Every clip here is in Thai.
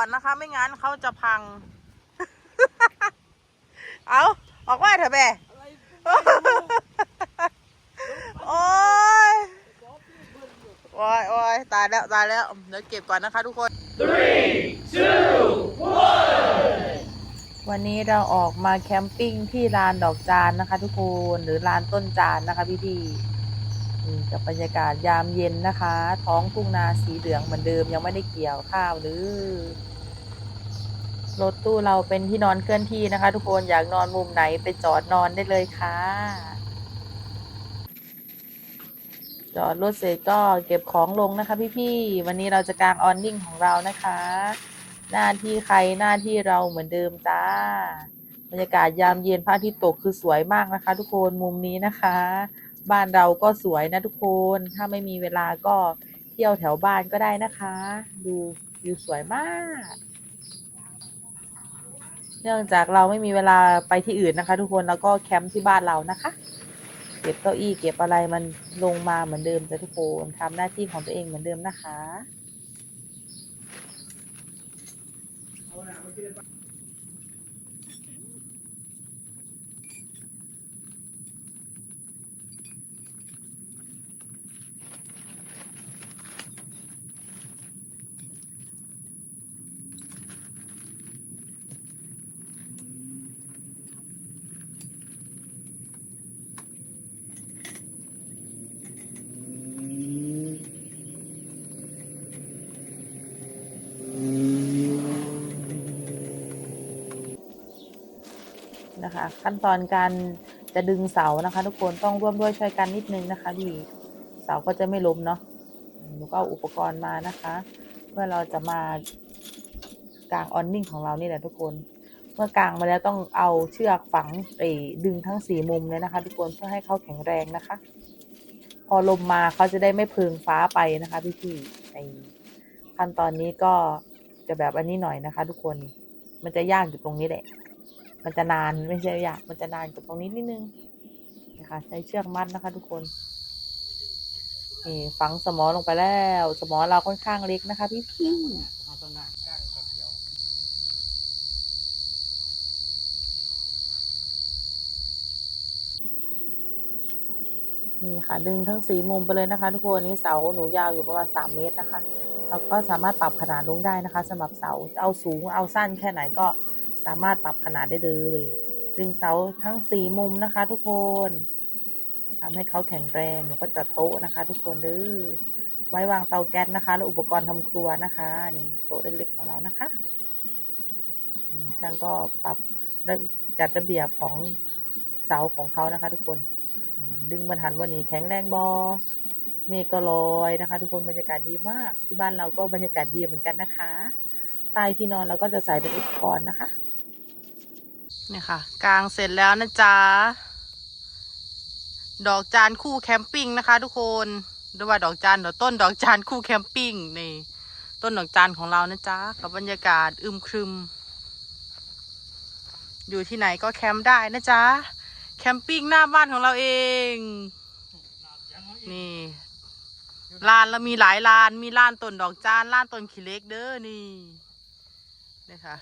อนนะคะ ไม่งั้นเขาจะพัง เอาออกมาเถอะแม่โอ้ยโอ้ยโอ้ยตายแล้วตายแล้วเดี๋ยวเก็บก่อนนะคะทุกคนวันนี้เราออกมาแคมปิ้งที่ลานดอกจานนะคะ ทุกคนหรือลานต้นจานนะคะพี่พี่ๆนี่กับบรรยากาศยามเย็นนะคะ ท้องทุ่งนาสีเหลืองเหมือนเดิมยังไม่ได้เกี่ยวข้าวหรือ รถตู้เราเป็นที่นอนเคลื่อนที่นะคะ ทุกคนอยากนอนมุมไหนไปจอดนอนได้เลยค่ะ จอดรถเสร็จก็เก็บของลงนะคะ พี่ๆวันนี้เราจะกางออนนิ่งของเรานะคะ หน้าที่ใครหน้าที่เราเหมือนเดิมจ้าบรรยากาศยามเย็นพระอาทิตย์ตกคือสวยมากนะคะ ทุกคนมุมนี้นะคะ บ้านเราก็สวยนะทุกคนถ้าไม่มีเวลาก็เที่ยวแถวบ้านก็ได้นะคะ ดูวิวสวยมาก เนื่องจากเราไม่มีเวลาไปที่อื่นนะคะ ทุกคนแล้วก็แคมป์ที่บ้านเรานะคะ เก็บเก้าอี้เก็บอะไรมันลงมาเหมือนเดิมจ้ะทุกคนทำหน้าที่ของตัวเองเหมือนเดิมนะคะ นะคะ ขั้นตอนการจะดึงเสานะคะ ทุกคนต้องร่วมด้วยช่วยกันนิดนึงนะคะพี่เสาก็จะไม่ล้มเนาะหนูก็เอาอุปกรณ์มานะคะเพื่อเราจะมากางออนนิ่งของเรานี่แหละทุกคน เมื่อกางมาแล้วต้องเอาเชือกฝังเอดึงทั้งสี่มุมเลยนะคะ ทุกคนเพื่อให้เขาแข็งแรงนะคะ พอลมมาเขาจะได้ไม่พึงฟ้าไปนะคะ พี่พี่ในขั้นตอนนี้ก็จะแบบอันนี้หน่อยนะคะ ทุกคนมันจะยากอยู่ตรงนี้แหละ มันจะนานไม่ใช่อยากมันจะนานกับตรงนี้นิดนึงนะคะใช้เชือกมัดนะคะ ทุกคนนี่ฝังสมอลงไปแล้ว สมอเราค่อนข้างเล็กนะคะ พี่พี่นี่ค่ะ ดึงทั้งสีมุมไปเลยนะคะ ทุกคนนี่เสาหนูยาวอยู่ประมาณสามเมตรนะคะเราก็สามารถปรับขนาดลงได้นะคะสำหรับเสาจะเอาสูงเอาสั้นแค่ไหนก็ สามารถปรับขนาดได้เลย ดึงเสาทั้งสี่มุมนะคะ ทุกคนทำให้เขาแข็งแรงหนูก็จัดโต๊ะนะคะ ทุกคนเด้อไว้วางเตาแก๊สนะคะ และอุปกรณ์ทำครัวนะคะนี่โต๊ะเล็กๆของเรานะคะช่างก็ปรับจัดระเบียบของเสาของเขานะคะ ทุกคน ดึงบรรหันวันนี้แข็งแรงบอเมฆก็ลอยนะคะ ทุกคนบรรยากาศดีมากที่บ้านเราก็บรรยากาศดีเหมือนกันนะคะ ใต้ที่นอนเราก็จะใส่เป็นอุปกรณ์นะคะเนี่ยค่ะกางเสร็จแล้วนะจ๊ะ ดอกจานคู่แคมปิ้งนะคะ ทุกคนหรือว่าดอกจานดอต้นดอกจานคู่แคมปิ้งนี่ต้นดอกจานของเรานะจ๊ะ กับบรรยากาศอึมครึม อยู่ที่ไหนก็แคมป์ได้นะจ๊ะ แคมปิ้งหน้าบ้านของเราเอง นี่ลานเรามีหลายลาน มีลานต้นดอกจานลานต้นขี้เล็กเด้อนี่ นี่ค่ะ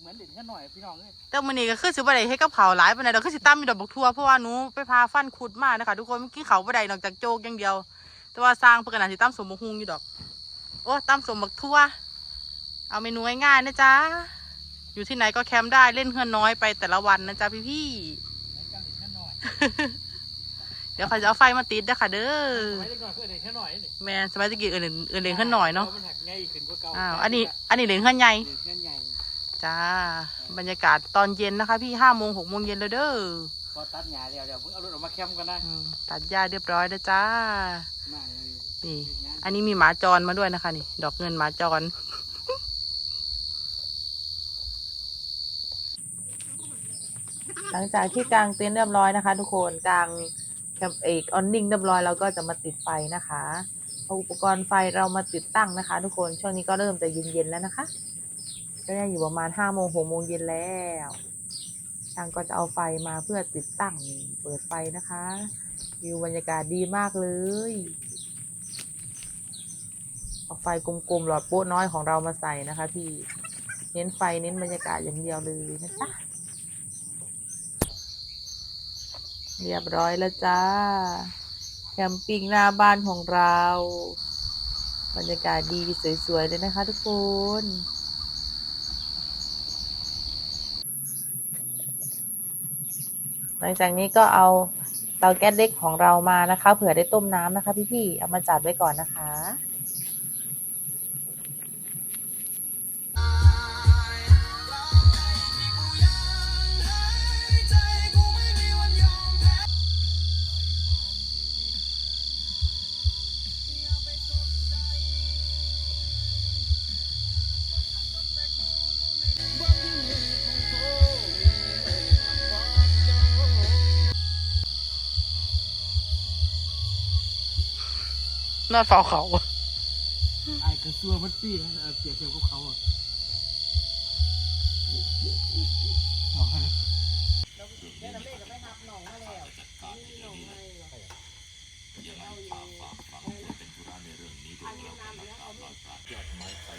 เหมือนเด่นแค่หน่อยพี่น้องเลยแต่มื้อนี้ก็คือสิบ่ได้ให้กับเขาวหลายปานใดดอกคือสิตั้มมีดอกบักทั่วเพราะว่าหนูไปพาฟันขุดมานะคะทุกคนเมื่อกี้เขาบ่ได้นอกจากโจกอย่างเดียว แต่ว่าสร้างเพิ่นก็น่าสิตั้มสมบักฮุงอยู่ดอก โอ้ตั้มสมบักทั่ว เอาเมนูง่ายๆนะจ๊ะอยู่ที่ไหนก็แคมป์ได้เล่นเฮือนน้อยไปแต่ละวันนะจ๊ะพี่เหมือนกันเด่นแค่หน่อยๆ เดี๋ยวเขาจะเอาไฟมาติดนะคะเด้อไว้เล็กหน่อยเพื่อเด่นแค่หน่อยนี่แม่นสมัยตะกี้เอิ้นเอิ้นเล่นเฮือนน้อยเนาะมันหักง่ายขึ้นกว่าเก่าอ้าวอันนี้อันนี้เล่นเฮือนใหญ่เด่นแค่ใหญ่จ้าบรรยากาศตอนเย็นนะคะ พี่ห้าโมงหกโมงเย็นเลยเด้อพอตัดหญ้าเดี๋ยวเดี๋ยวเพิ่งเอารถออกมาแคมป์กันได้อืมตัดหญ้าเรียบร้อยแล้วจ้ามากเลยนี่อันนี้มีหมาจรมาด้วยนะคะนี่ ดอกเงินหมาจรหลังจากที่กางเต็นท์เรียบร้อยนะคะ ทุกคนกาง เอกออนนิ่งเรียบร้อยเราก็จะมาติดไฟนะคะเอาอุปกรณ์ไฟเรามาติดตั้งนะคะ ทุกคนช่วงนี้ก็เริ่มจะเย็นๆแล้วนะคะใกก็ได้อยู่ประมาณห้าโมงหกโมงเย็นแล้วช่างก็จะเอาไฟมาเพื่อติดตั้งเปิดไฟนะคะวิวบรรยากาศดีมากเลยเอาไฟกลมๆหลอดโป๊ะน้อยของเรามาใส่นะคะพี่เน้นไฟเน้นบรรยากาศอย่างเดียวเลยนะจ๊ะ เรียบร้อยแล้วจ้า แคมปิ้งหน้าบ้านของเรา บรรยากาศดีสวยๆเลยนะคะทุกคนหลังจากนี้ก็เอาเตาแก๊สเล็กของเรามานะคะ เผื่อได้ต้มน้ำนะคะ พี่ๆ เอามาจัดไว้ก่อนนะคะ นอนเฝ้าเขาไอ้กระซัวมันปีนะเออเปรียบเทียบกับเขาอะเอาให้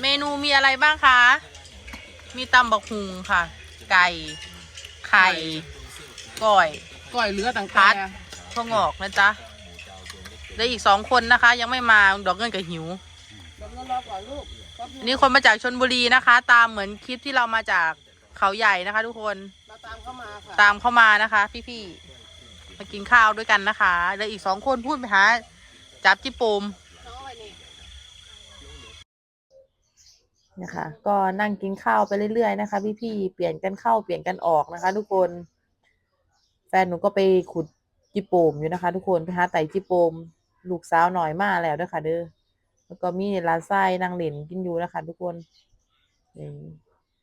เมนูมีอะไรบ้างคะ มีตำบักหุงค่ะ ไก่ ไข่ก้อยก้อยเรือต่างพัดๆข้าวงอกนะจ๊ะ เหลืออีกสองคนนะคะ ยังไม่มาดอกเงินกับหิวเดี๋ยวเรารอก่อนลูกแป๊บนึอังนนี้คนมาจากชนบุรีนะคะ ตามเหมือนคลิปที่เรามาจากเขาใหญ่นะคะ ทุกคนเราตามเข้ามาค่ะ ตามเข้ามานะคะ พี่ๆมากินข้าวด้วยกันนะคะเหลืออีกสองคนพูดไปหาจับจิโปม น้องอะไรนี่ นะคะก็นั่งกินข้าวไปเรื่อยๆนะคะ พี่ๆเปลี่ยนกันเข้าเปลี่ยนกันออกนะคะ ทุกคน แฟนหนูก็ไปขุดจิโปมอยู่นะคะ ทุกคนไปหาไต่จิโปม ลูกสาวหน่อยมาแล้วด้วยค่ะ เด้อแล้วก็มีร้านไส้นางเหลินกินอยู่นะคะ ทุกคนนี่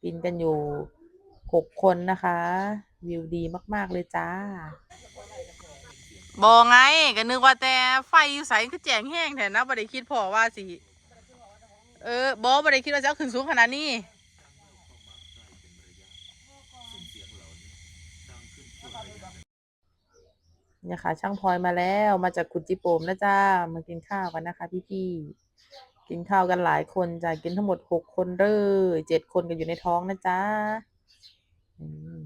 กินกันอยู่หกคนนะคะ วิวดีมาก ๆ เลยจ้าบอไงก็นึกว่าแต่ไฟอยู่ใสคือแจงแห้งแทนนะบ่ได้คิดพอว่าสิ เออบอบ่ได้คิดว่าจะเอาขึ้นสูงขนาดนี้ เนี่ยค่ะช่างพลอยมาแล้วมาจากขุดจิโปมนะจ้ามากินข้าวกันนะคะ พี่ๆกินข้าวกันหลายคนจ้ะกินทั้งหมดหกคนเลยเจ็ดคนกันอยู่ในท้องนะจ้าอืม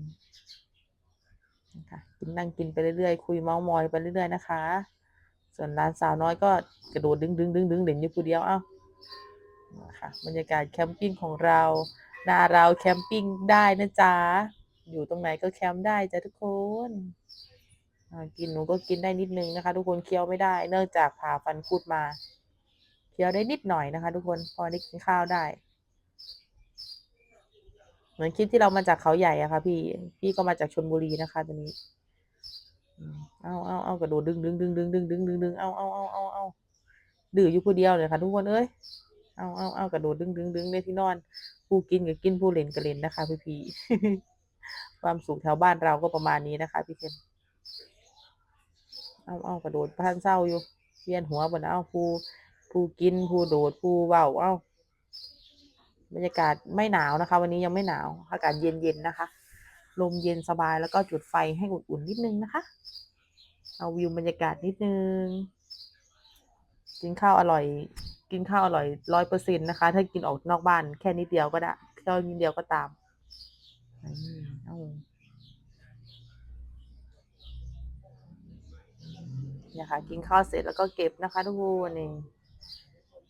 นะคะกินนั่งกินไปเรื่อยๆคุยเมาส์มอยไปเรื่อยๆนะคะ ส่วนร้านสาวน้อยก็กระโดดดึงดึงดึงดึงเด่นอยู่ผู้เดียวเอ้านะคะบรรยากาศแคมปิ้งของเราหนาเราแคมปิ้งได้นะจ๊ะอยู่ตรงไหนก็แคมป์ได้จ้ะทุกคน กินหนูก็กินได้นิดนึงนะคะ ทุกคนเคี้ยวไม่ได้ เนื่องจากผ่าฟันคุดมา เคี้ยวได้นิดหน่อยนะคะ ทุกคนพอได้กินข้าวได้ เหมือนคลิปที่เรามาจากเขาใหญ่อะค่ะ พี่พี่ก็มาจากชลบุรีนะคะตอนนี้เอาเอาเอากระโดดดึงดึงดึงดึงดึงดึงดึงดึงเอาเอาเอาเอาเอาดื้ออยู่ผู้เดียวเลยค่ะ ทุกคนเอ้ยเอาเอาเอากระโดดดึงดึงดึงในที่นอน ผู้กินกับกินผู้เล่นกับเล่นนะคะ พี่พี่ความสุขแถวบ้านเราก็ประมาณนี้นะคะ พี่เคน เอาเอากระโดดพันเศร้าอยู่เวียนหัวบนเอาผู้ผู้กินผู้โดดผู้เว้าเอาบรรยากาศไม่หนาวนะคะ วันนี้ยังไม่หนาวอากาศเย็นเย็นๆนะคะลมเย็นสบายแล้วก็จุดไฟให้อุ่นๆนิดนึงนะคะ เอาวิวบรรยากาศนิดนึง กินข้าวอร่อย กินข้าวอร่อยร้อยเปอร์เซ็นต์นะคะ ถ้ากินออกนอกบ้านแค่นิดเดียวก็ได้แค่นิดเดียวก็ตามอืม เอาเนี่ยค่ะ กินข้าวเสร็จแล้วก็เก็บนะคะทุกคนนี่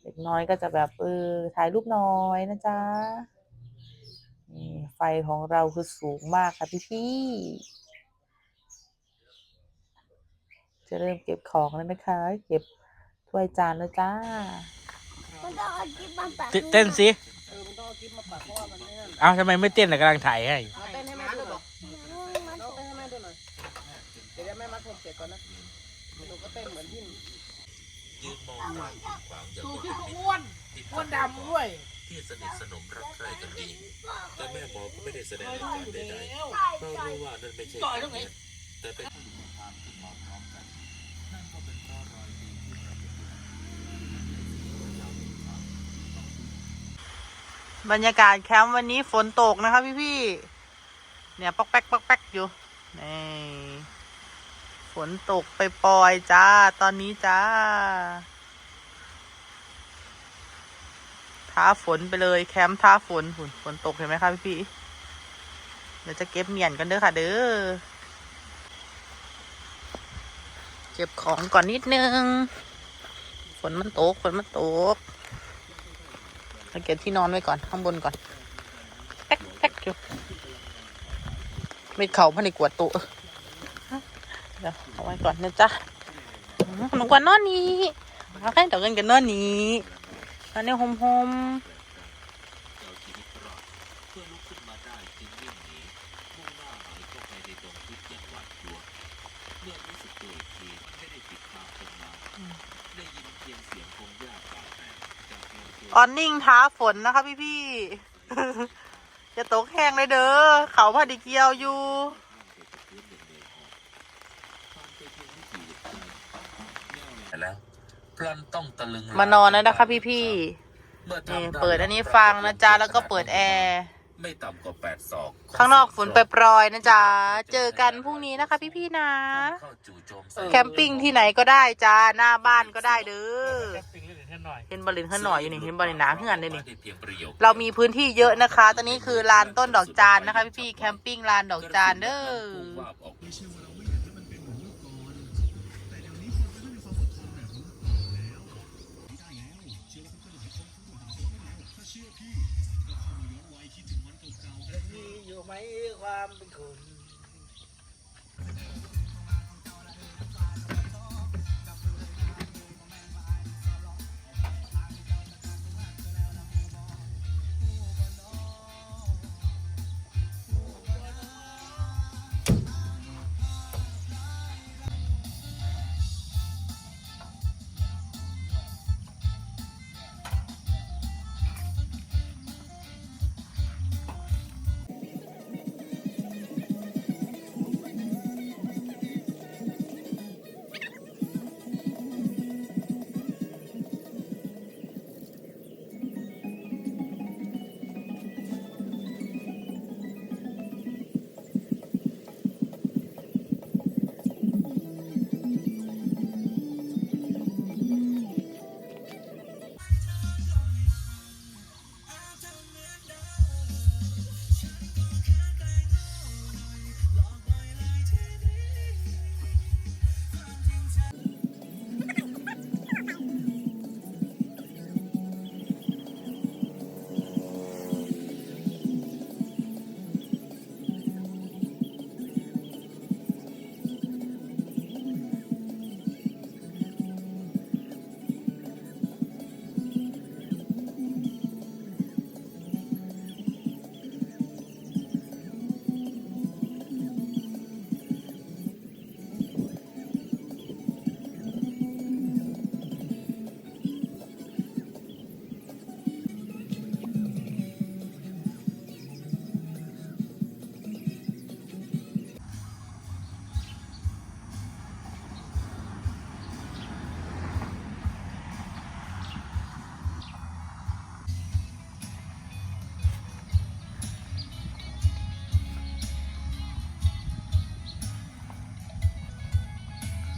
เด็กน้อยก็จะแบบเออถ่ายรูปน้อยนะจ๊ะนี่ไฟของเราคือสูงมากค่ะพี่พี่ๆจะเริ่มเก็บของแล้วนะคะ เก็บถ้วยจานแล้วจ้ามันต้องเอากิ๊บมาปักเต้นสิ เออมันต้องเอากิ๊บมาปักเพราะว่ามันไม่นั่นเอ้าทำไมไม่เต้นล่ะกำลังถ่ายให้ เอา เต้นเหมือนพี่ดูที่เขาอ้วนอ้วนดำด้วยที่สนิทสนมรักใคร่กันดี แต่แม่หมอก็ไม่ได้แสดงอาการใดๆ เพราะรู้ว่านั่นไม่ใช่ต่อยตรงไหนแต่เป็นนบรรยากาศแคมป์วันนี้ฝนตกนะคะพี่พี่ๆเนี่ยปอกแป๊กปอกแป๊กอยู่นี่ ฝนตกไปปล่อยจ้า ตอนนี้จ้า ท้าฝนไปเลยแคมป์ท้าฝนฝนฝนตกเห็นไหมคะพี่พี่เดี๋ยวจะเก็บเมียนกันเด้อค่ะ เด้อ เก็บของก่อนนิดนึง ฝนมันตกฝนมันตกเราเก็บที่นอนไว้ก่อนข้างบนก่อนแป๊กแป๊กอยู่ไม่เข่าพันในกวดตุ เดี๋ยวเอาไว้ก่อนนะจ๊ะอืมหนูกว่านอนนี้เอาให้เดี๋ยวกันกันนอนนี้นอนในโฮมโฮมเอาชีวิตรอดเพื่อลุกขึ้นมาได้จึงวิ่งหนีมุ่งหน้าหายเข้าไปในดงทึบอย่างหวาดกลัวเมื่อรู้สึกตัวอีกทีไม่ได้ติดตามคนมาได้ยินเพียงเสียงพงหญ้าป่าแตกจากลำตัวออนนิ่งท้าฝนนะคะพี่พี่ๆจะตกแห้งเลยเด้อเขาพาดิเกียวอยู่ แล้วพลันต้องตะลึงมานอนแล้วนะคะพี่พี่เมื่อๆนี่ทำเปิดอันนี้ฟังนะจ๊ะแล้วก็เปิดแอร์ไม่ต่ำกว่าแปดศอกข้างนอกฝนปรยๆนะจ๊ะ เจอกันพรุ่งนี้นะคะพี่พี่ๆนะเข้าจู่โจมใส่แคมปิ้งที่ไหนก็ได้จ้า หน้าบ้านก็ได้เด้อแคปปิ้งเล่นแค่หน่อยเห็นบอลลินข้างหน่อยอยู่นี่เห็นบอลลินหนาเหือนเลยนี่ได้เพียงประโยคเรามีพื้นที่เยอะนะคะ ตอนนี้คือลานต้นดอกจานนะคะ พี่พี่ๆแคมปิ้งลานดอกจานเด้อ ความเป็นคน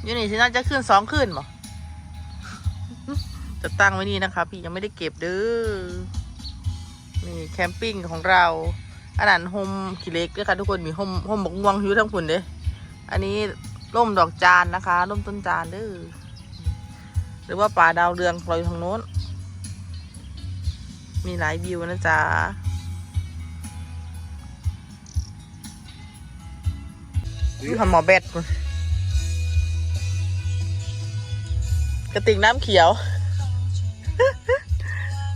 อยู่นี่สิน่าจะขึ้นสองขึ้นบ่จะตั้งไว้นี่นะคะ พี่ยังไม่ได้เก็บเด้อนี่แคมปิ้งของเราอันนั้นโฮมขี้เล็กด้วยค่ะทุกคนมีโฮมโฮมบกม่วงหิวทั้งฝุ่นเด้อันนี้ร่มดอกจานนะคะร่มต้นจานเด้อหรือว่าป่าดาวเรืองเราอยู่ทางโน้น มีหลายวิวนะจ๊ะนี่ทำหมอแบดพุ่น กระติกน้ำเขียว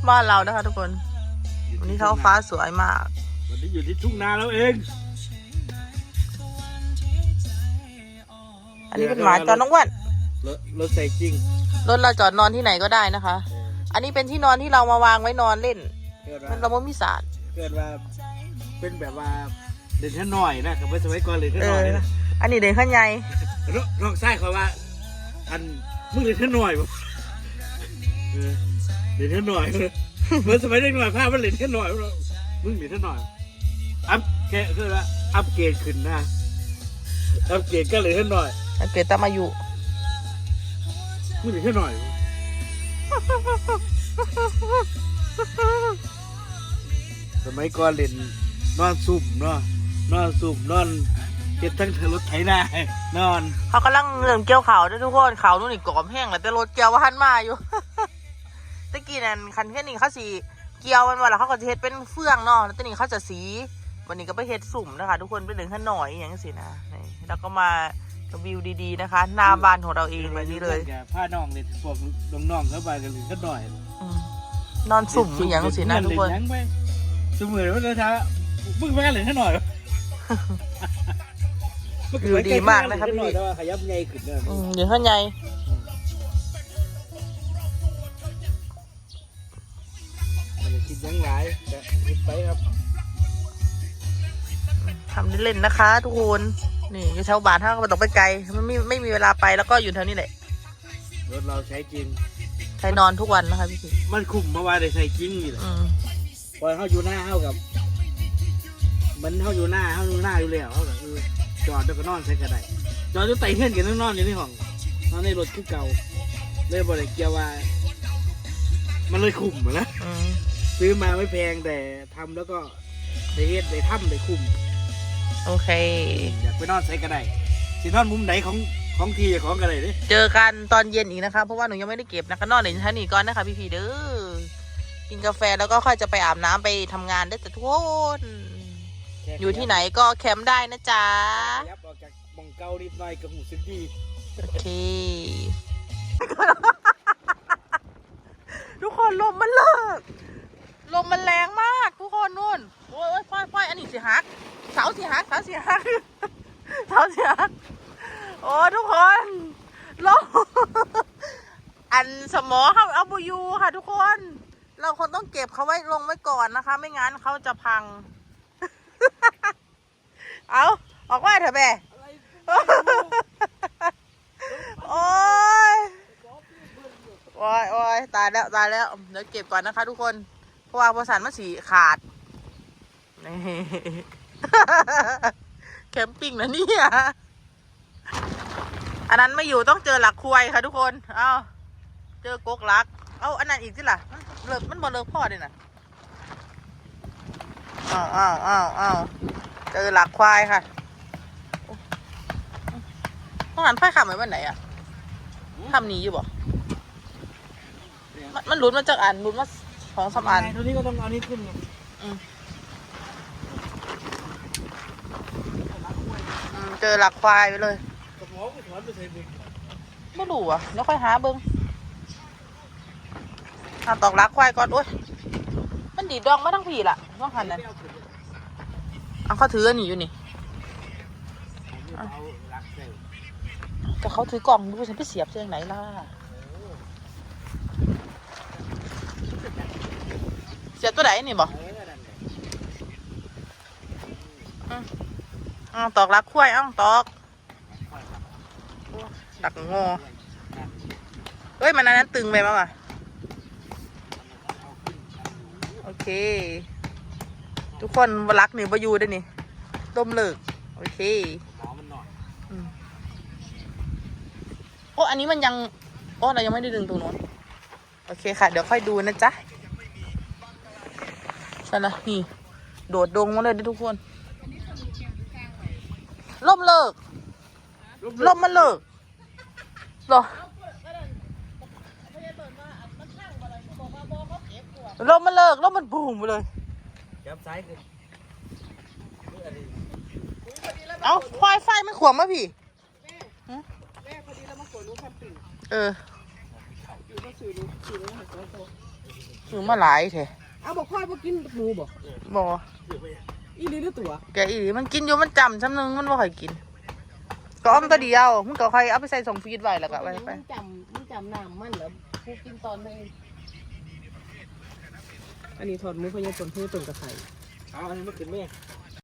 บ้านเรานะคะทุกคน วันนี้ท้องฟ้าสวยมาก วันนี้อยู่ที่ทุ่งนาแล้วเอง อันนี้เป็นหมาจอน้องอ้วันรถรถใส่จริงรถเราจอดนอนที่ไหนก็ได้นะคะ อันนี้เป็นที่นอนที่เรามาวางไว้นอนเล่น เกิดมันว่าเราไม่มีสาร เกิดว่าเป็นแบบว่าเด่นแค่หน่อยนะกับสมัยก่อนเลยแค่เอหน่ออยนะอันนี้เดินข้างในน้องน้องไส้เขาว่า อัน มึงเด่นแค่หน่อยบ่เออเด่นแค่หน่อยเหมือนสมัยเด็กหน่อยภาพมันเหรียญแค่หน่อยมึงเหรียญแค่หน่อยอัพแค่คือว่าอัพเกรดขึ้นนะอัพเกรดก็เหรียญแค่หน่อยมันเกิดตามอายุมึงเหรียญแค่หน่อยสมัยก่อนเล่นนอนซุ่มเนาะนอนซุ่มนอน เก็บทั้งเธอรถไถนานอนเขากำลังเริ่มเกี่ยวเขาด้วยทุกคนเขานู่นนี่กรอบแห้งแล้วแต่รถเกี่ยวว่าหันมาอยู่ ตะกี้นั่นคันแค่นี้เขาสีเกี่ยวมันว่าแล้วเขาก็จะเฮ็ดเป็นเฟืองเนาะแล้วตอนนี้เขาจะสี วันนี้ก็ไปเฮ็ดสุ่มนะคะ ทุกคนไปดึงขนหน่อยอย่างนี้สินะนี่แล้วก็มาวิวดีๆนะคะหน้าบ้านของเราเองแบบนี้เลยผ้าน้องเล่นพวกน้องๆเข้าไปกันเหรียญแค่หน่อยอืมนอนสุ่มอย่างนี้สินะทุกคนเล่ยังไปสมือว่าจะท้ามึงไปกันเหรียญแค่หน่อย วิวดีมากนะครับเหรียญแหอยพี่แต่ว่าขยับไงขึ้นเนี่ยอืมเดี๋ยวข้างในมันจะคิดยังไงแต่คิดไปครับทำเล่นๆนะคะ ทุกคน นี่อยู่แถวบ้านถ้าเราต้องไปไกลมันไม่ไม่มีเวลาไปแล้วก็อยู่แถวนี้แหละรถเราใช้จริงใช้นอนทุกวันนะคะพี่พี่มันคุ้มมาว่าได้ใช้จริงนี่แหละอืมพอเขาอยู่หน้าเขากับ มันเขาอยู่หน้าเขาอยู่หน้าอยู่แล้วเขาก็คือ จอดแล้วก็นอนใช้กระไดจอดอยู่ไต่เพื่อนกันนอนอยู่ในห้องนอนในรถคือเก่าเลยบริเกียวว่า มันเลยคุ้มอะนะอืมซื้อมาไม่แพงแต่ทำแล้วก็ได้เฮ็ดได้ทำได้คุ้มโอเค อยากไปนอนใส่กระไดสินอนมุมไหนของของทีของกระไดเด้ เจอกันตอนเย็นอีกนะคะ เพราะว่าหนูยังไม่ได้เก็บนะคะนอนในชั้นนี้ก่อนนะคะพี่พี่ๆเด้อกินกาแฟแล้วก็ค่อยจะไปอาบน้ำไปทำงานได้แต่ทุกคน อยู่ที่ไหนก็แคมป์ได้นะจ๊ะขยับออกจากหมองเก่านิดหน่อยกับหูสึกดี โอเค ทุกคนลมมันเลิก ลมมันแรงมากทุกคนนู่น โอ้ยโอ้ยฝ้ายฝ้ายอันนี้สิหัก เสาสิหักเสาสิหักเสาสิหัก โอ้ทุกคนลมอันสมอเขาเอาบูยูค่ะทุกคน เราคนต้องเก็บเขาไว้ลงไว้ก่อนนะคะ ไม่งั้นเขาจะพัง เอาออกว่าเถอะแม่โอ้ยโอ้ยโอ้ยตายแล้วตายแล้ว เดี๋ยวเก็บก่อนนะคะทุกคน เพราะว่าประสานมันสีขาดนี่แคมปิ้งนะเนี่ยอันนั้นไม่อยู่ต้องเจอหลักควายค่ะทุกคน เอาเจอกกหลัก เอาอันนั้นอีกสิล่ะมันเลิกมันบ่เลิกพ่อเลยนะ อ้าวอ้าวอ้าวอ้าวเจอหลักควายค่ะต้องหันไฟขับไว้วันไหนอะทำหนี้อยู่บ่มันมันหลุดมาจากอันหลุดมาสองสามอันไงตัวนี้ก็ต้องเอานี้ขึ้นไงอืมเจอหลักควายไปเลยกับหมอก็ถอนไปใส่บุญไม่รู้อะแล้วค่อยหาเบิ้งเอาตอกหลักควายก่อนโอ้ยมันดีดดองมาทั้งผีล่ะ ต้องหันนั่นเอาเขาถืออันนี้อยู่นี่แต่เขาถือกล่องดูฉันไปเสียบเชียงไหนล่ะเสียบตัวไหนนี่บอกเออนั่นแหละอ้าวตอกลักควายอ้าวตอกดักงอเฮ้ยมันอันนั้นตึงไปมั้งอะโอเค ทุกคนวลักนี่บอยู่ได้นี่ต้มเลิก โอเคหมอมันหน่อยอืมโอ้อันนี้มันยัง โอ้เรายังไม่ได้ดึงตรงโน้นโอเคค่ะ เดี๋ยวค่อยดูนะจ๊ะใช่ละนี่ โดดดงมาเลยดิทุกคนล่มเลิกล่มมันเลิกเหรอล่มมันเลิกล่มมันบูมไปเลย จับซ้ายขึ้นเอ้าควายไฟมันขวางมาพี่ แม่พอดีแล้วมาขนลูกแคมปิ้งเอออยู่ก็สื่อลูกสื่อลูกให้เขาโตถือมาหลายเถอะเอาบอกพ่อบ่กินหมูบ่บออีหลีหรือตัวแกอีหลีมันกินอยู่มันจำช้ำนึงมันบ่ค่อยกินก็อ้อมตัวเดียวมึงก็ค่อยเอาไปใส่ส่งฟีดไว้แล้วก็เอาไปไปมันจำมันจำน้ำมันเหรอผู้กินตอนไหน อันนี้ถอดหมูพญาตนเพื่อตนกระไข่เอาอันนี้มาขึ้นแม่